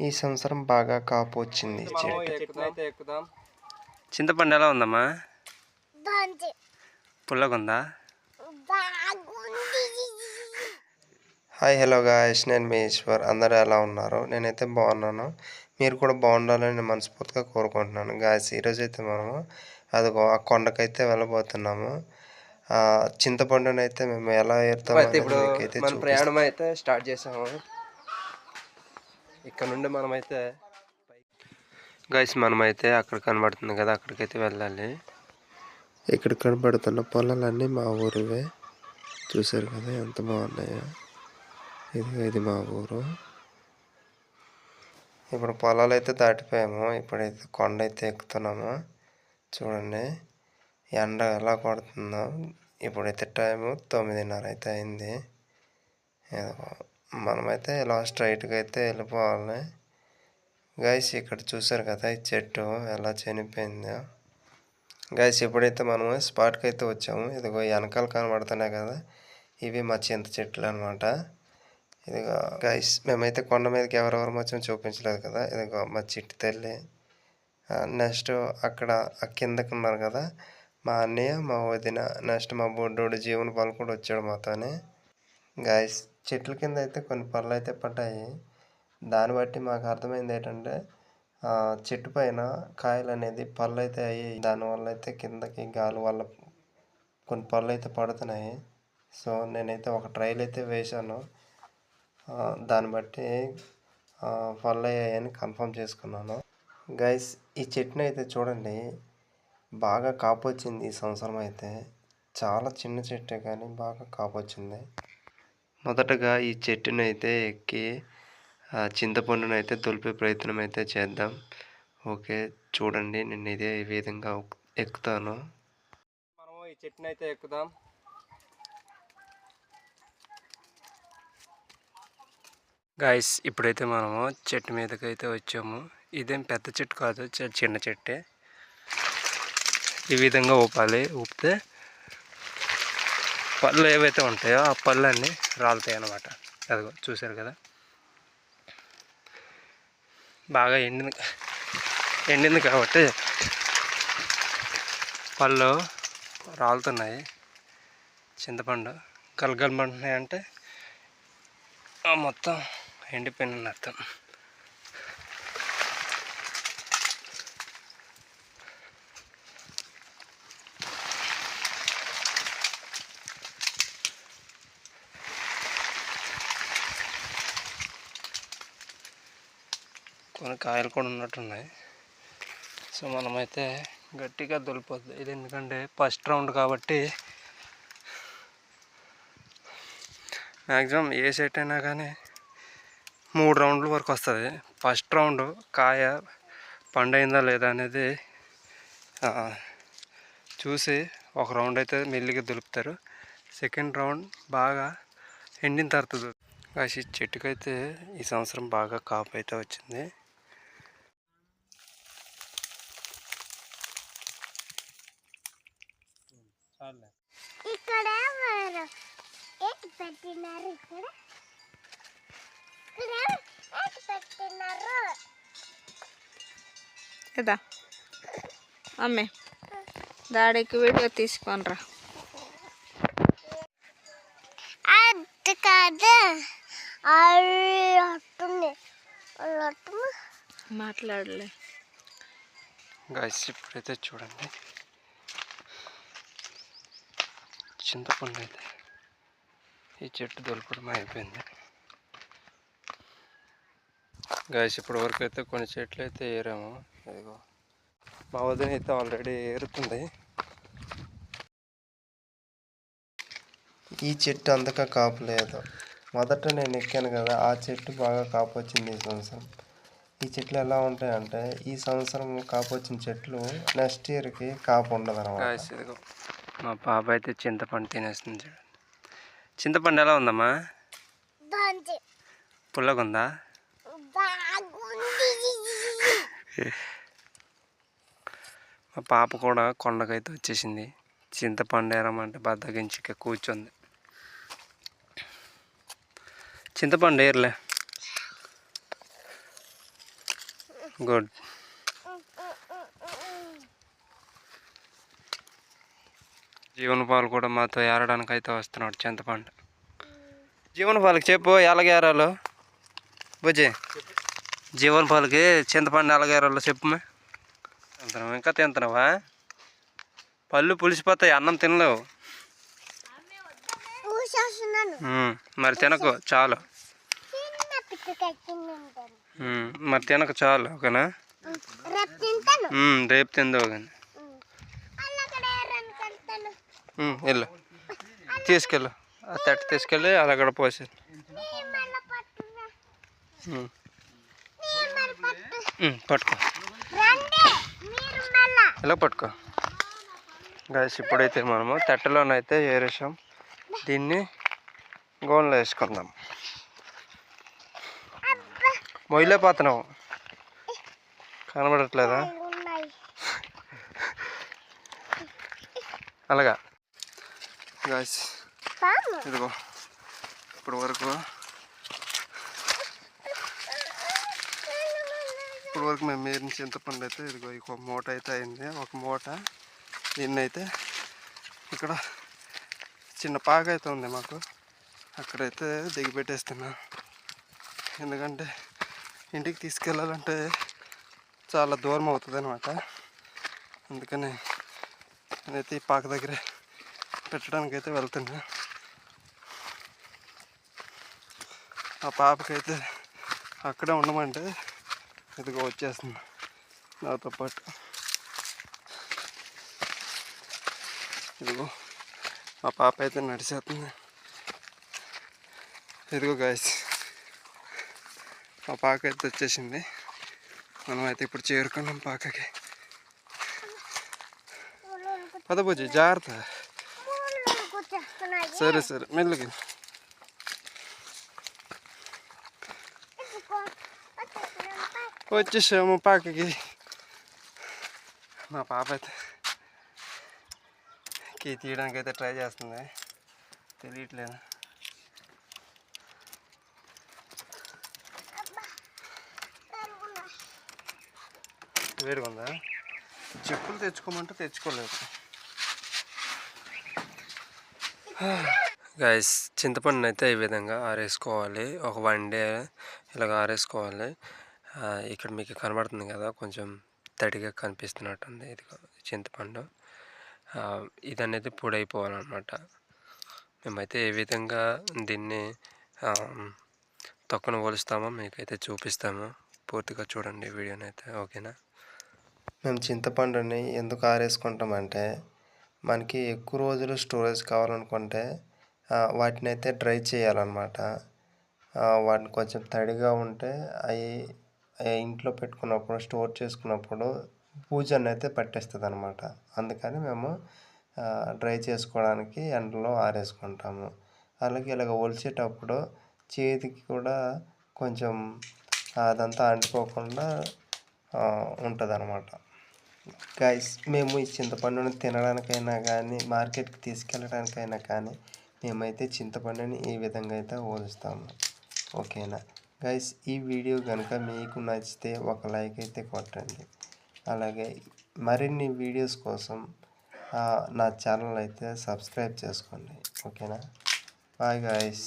ఈ సంవత్సరం బాగా కాపు వచ్చింది. చింతపండు ఎలా ఉందమ్మా? బాగుంది. పుల్లగుందా? Hi hello guys. నేను మీ ఈశ్వర్. అందరూ ఎలా ఉన్నారు? నేనైతే బాగున్నాను. మీరు కూడా బాగుండాలని నేను మనస్ఫూర్తిగా కోరుకుంటున్నాను. గాయస్ ఈరోజు అయితే మనము అదిగో ఆ కొండకైతే వెళ్ళబోతున్నాము. ఆ చింతపండుని అయితే మేము ఎలా ఏరుతామో అయితే ఇప్పుడు. ప్రయాణం అయితే స్టార్ట్ చేసాము. ఇక్కడ నుండి మనమైతే గైస్ మనమైతే అక్కడ కనబడుతుంది కదా అక్కడికైతే వెళ్ళాలి. ఇక్కడ కనబడుతున్న పొలాలన్నీ మా ఊరువే. చూసారు కదా ఎంత బాగున్నాయో. ఇది ఇది మా ఊరు. ఇప్పుడు పొలాలు అయితే దాటిపోయాము. ఇప్పుడైతే కొండ అయితే ఎక్కుతున్నాము. చూడండి ఎండ ఎలా కొడుతుందో. ఇప్పుడైతే టైము తొమ్మిదిన్నర అయితే అయింది. ఏదో మనమైతే ఇలా స్ట్రైట్గా అయితే వెళ్ళిపోవాలి. గాయస్ ఇక్కడ చూసారు కదా ఈ చెట్టు ఎలా చనిపోయిందో. గాయస్ ఎప్పుడైతే మనము స్పాట్కి అయితే వచ్చాము. ఇదిగో వెనకాల కనబడుతున్నాయి కదా ఇవి మా చింత చెట్లు అనమాట ఇదిగో గైస్ మేమైతే కొండ మీదకి ఎవరెవరు వచ్చామో చూపించలేదు కదా. ఇదిగో మా చిట్టి తల్లి. నెక్స్ట్ అక్కడ కిందకు ఉన్నారు కదా మా అన్నయ్య మా వదిన నెక్స్ట్ మా బొడ్డోడు జీవన పాలు కూడా వచ్చాడు మాతోనే. గాయస్ చెట్ల కింద అయితే కొన్ని పళ్ళు అయితే పడ్డాయి. దాన్ని బట్టి మాకు అర్థమైంది ఏంటంటే చెట్టు పైన కాయలు అనేది పళ్ళు అయితే అయ్యాయి. దానివల్ల అయితే కిందకి గాలి వల్ల కొన్ని పళ్ళు అయితే పడుతున్నాయి. సో నేనైతే ఒక ట్రైల్ అయితే వేశాను. దాన్ని బట్టి పళ్ళు అయ్యాయని కన్ఫర్మ్ చేసుకున్నాను. గైస్ ఈ చెట్టుని అయితే చూడండి. బాగా కాపు వచ్చింది ఈ సంవత్సరం అయితే. చాలా చిన్న చెట్టే కానీ బాగా కాపు వచ్చింది మొదటగా ఈ చెట్టును అయితే ఎక్కి ఆ చింతపండును అయితే దులిపే ప్రయత్నం అయితే చేద్దాం. ఓకే చూడండి నేను ఇదే ఈ విధంగా ఎక్కుతాను. మనము ఈ చెట్టును అయితే ఎక్కుదాం. గాయస్ ఇప్పుడైతే మనము చెట్టు మీదకి అయితే వచ్చాము. ఇదేం పెద్ద చెట్టు కాదు చిన్న చెట్టే. ఈ విధంగా ఊపాలి. ఊపితే పళ్ళు ఏవైతే ఉంటాయో ఆ పళ్ళు అన్నీ రాలుతాయి అన్నమాట. అదిగో చూసారు కదా. బాగా ఎండింది. ఎండింది కాబట్టి పళ్ళు రాలుతున్నాయి. చింతపండు గలగలమంటున్నాయి అంటే ఆ మొత్తం ఎండిపోయిన అర్థం కొన్ని కాయలు కూడా ఉన్నట్టున్నాయి. సో మనమైతే గట్టిగా దొలిపోద్ది ఇది ఎందుకంటే ఫస్ట్ రౌండ్ కాబట్టి మ్యాక్సిమం ఏ సెట్ అయినా కానీ మూడు రౌండ్ల వరకు వస్తుంది. ఫస్ట్ రౌండ్ కాయ పండైందా లేదా అనేది చూసి ఒక రౌండ్ అయితే మెల్లిగా దులుపుతారు. సెకండ్ రౌండ్ బాగా ఎండిన తర్వాత కాసి చెట్టుకైతే ఈ సంవత్సరం బాగా కాపు అయితే వచ్చింది. ఇక్కడ పెట్టినారు ఇక్కడ? పెట్టినారు? కదా అమ్మే డాడీకి వీడియో తీసుకొనిరా. అది కాదు. మాట్లాడలే. గాయస్ ఇప్పుడైతే చూడండి. చింతపండు అయితే ఈ చెట్టు దొలపడం అయిపోయింది. గాయస్ ఇప్పటి వరకు అయితే కొన్ని చెట్లు అయితే ఏరాము. ఇదిగో మా వదిన అయితే ఆల్రెడీ ఏరుతుంది. ఈ చెట్టు అంతగా కాపు లేదు. మొదట నేను ఎక్కాను కదా ఆ చెట్టు బాగా కాపు వచ్చింది ఈ సంవత్సరం. ఈ చెట్లు ఎలా ఉంటాయంటే ఈ సంవత్సరం కాపు వచ్చిన చెట్లు నెక్స్ట్ ఇయర్కి కాపు ఉండదు ఇదిగో మా పాప అయితే చింతపండు తినేస్తుంది చూడండి చింతపండు ఎలా ఉందమ్మా? బాగుంది. పుల్లగా ఉందా బాగుంది. మా పాప కూడా కొండకైతే వచ్చేసింది. చింతపండు ఏరమంటే బద్దగించి కూర్చుంది. చింతపండు ఏర్లే. గుడ్. జీవన పాలు కూడా మాతో ఏరడానికి అయితే వస్తున్నాడు చింతపండు. జీవన పాలకి చెప్పు ఎలాగేరాలో బుజ్జి జీవన పాలకి చింతపండు ఎలాగేరాలో చెప్పు తింటున్నావు? ఇంకా తింటున్నావా? పళ్ళు పులిసిపోతాయి అన్నం తినలేవు. మరి తినకు చాలు. మరి తినకు చాలు ఓకేనా? రేపు తిందావు కానీ వెళ్ళు. తీసుకెళ్ళు. ఆ తట్టు తీసుకెళ్ళి అలా అక్కడ పోసి పట్టుకో. రండి ఇలా పట్టుకో. గాయస్ ఇప్పుడైతే మనము తట్టలోనైతే ఏరేసాం. దీన్ని గోన్లో వేసుకుందాం. మొయ్యలేపోతున్నావు కనబడట్లేదా? అలాగా. గాయస్ ఇదిగో ఇప్పుడు వరకు ఇప్పుడు వరకు మేము మీరిన చింతపండు అయితే ఇదిగో ఒక మూట అయితే అయింది ఒక మూట దీన్ని అయితే ఇక్కడ చిన్న పాక అయితే ఉంది మాకు అక్కడైతే దిగి పెట్టేస్తున్నా ఎందుకంటే ఇంటికి తీసుకెళ్ళాలంటే చాలా దూరం అవుతుంది అనమాట అందుకని నేనైతే ఈ పాక దగ్గరే పెట్టడానికి అయితే వెళ్తున్నా. ఆ పాపకైతే అక్కడే ఉండమంటే ఇదిగో వచ్చేస్తుంది నాతో పాటు. ఇదిగో మా పాప అయితే నడిచేస్తుంది. ఇదిగో గాయస్ మా పాక అయితే వచ్చేసింది. మనం అయితే ఇప్పుడు చేరుకున్నాం పాకకి పదబుజ్జి జాగ్రత్త. సరే సరే. మెల్లకి వచ్చేసాము పాకకి మా పాప అయితే కీ తీయడానికి అయితే ట్రై చేస్తుంది. తెలియట్లేదు. వేడిగా ఉందా? చెప్పులు తెచ్చుకోమంటే తెచ్చుకోలేదు. గైస్ చింతపండుని అయితే ఈ విధంగా ఆరేసుకోవాలి. ఒక వన్ డే ఇలాగ ఆరేసుకోవాలి. ఇక్కడ మీకు కనబడుతుంది కదా కొంచెం తడిగా కనిపిస్తున్నట్టుంది ఇది చింతపండు. ఇది అనేది పొడైపోవాలన్నమాట. మేమైతే ఏ విధంగా దీన్ని తక్కువ పోలుస్తామో మీకైతే చూపిస్తాము. పూర్తిగా చూడండి వీడియోని అయితే ఓకేనా? మేము చింతపండుని ఎందుకు ఆరేసుకుంటామంటే మనకి ఎక్కువ రోజులు స్టోరేజ్ కావాలనుకుంటే వాటిని అయితే డ్రై చేయాలన్నమాట. వాటిని కొంచెం తడిగా ఉంటే అవి ఇంట్లో పెట్టుకున్నప్పుడు స్టోర్ చేసుకున్నప్పుడు పూజను అయితే పట్టేస్తుంది అనమాట అందుకని మేము డ్రై చేసుకోవడానికి ఎండలో ఆరేసుకుంటాము. అలాగే ఇలాగ ఒలిచేటప్పుడు చేతికి కూడా కొంచెం అదంతా అంటుకోకుండా ఉంటుంది అనమాట గైస్ మేము ఈ చింతపండును తినడానికైనా కానీ మార్కెట్కి తీసుకెళ్ళడానికైనా కానీ మేమైతే చింతపండుని ఈ విధంగా అయితే పోలుస్తాము ఓకేనా? గైస్ ఈ వీడియో కనుక మీకు నచ్చితే ఒక లైక్ అయితే కొట్టండి. అలాగే మరిన్ని వీడియోస్ కోసం నా ఛానల్ అయితే సబ్స్క్రైబ్ చేసుకోండి. ఓకేనా? Bye guys